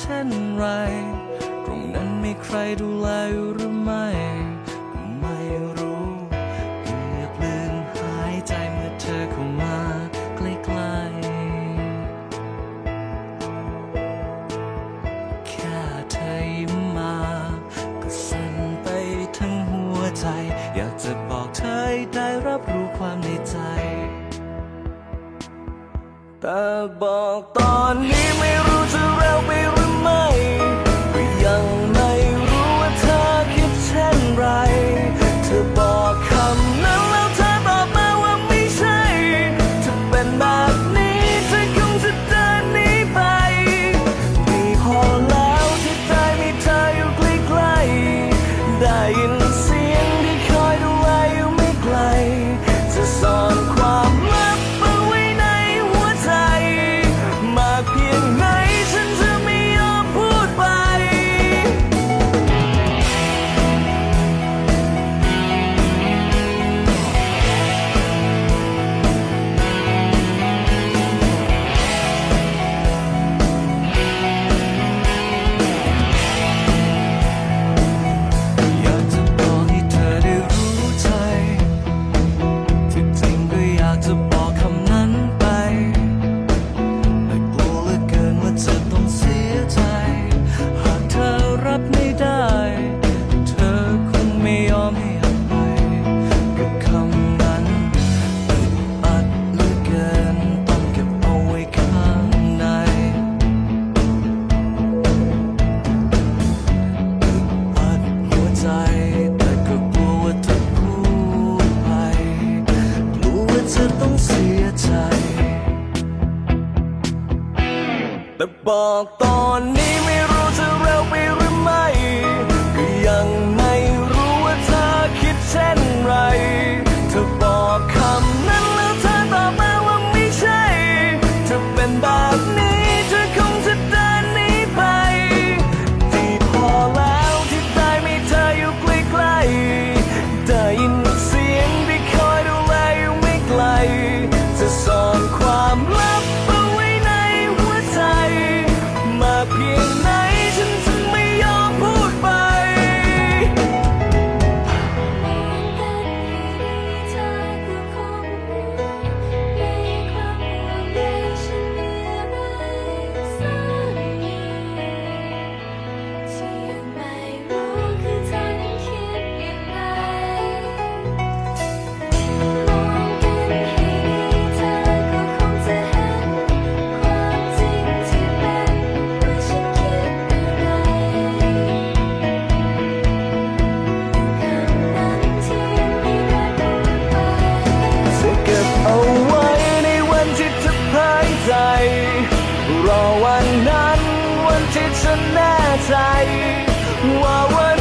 เช่นไร ตรงนั้นมีใครดูแลหรือไม่ไม่รู้เกือบลืมหายใจเมื่อเธอเข้ามาใกล้ๆ แค่เธอมา ก็สั่นไปทั้งหัวใจ อยากจะบอกเธอได้รับรู้ความในใจ แต่บอกตอนนี้ไม่ แต่บอกตอนนี้ไม่รู้จะเร็วไปหรือไม่ ที่เธอแน่ใจว่า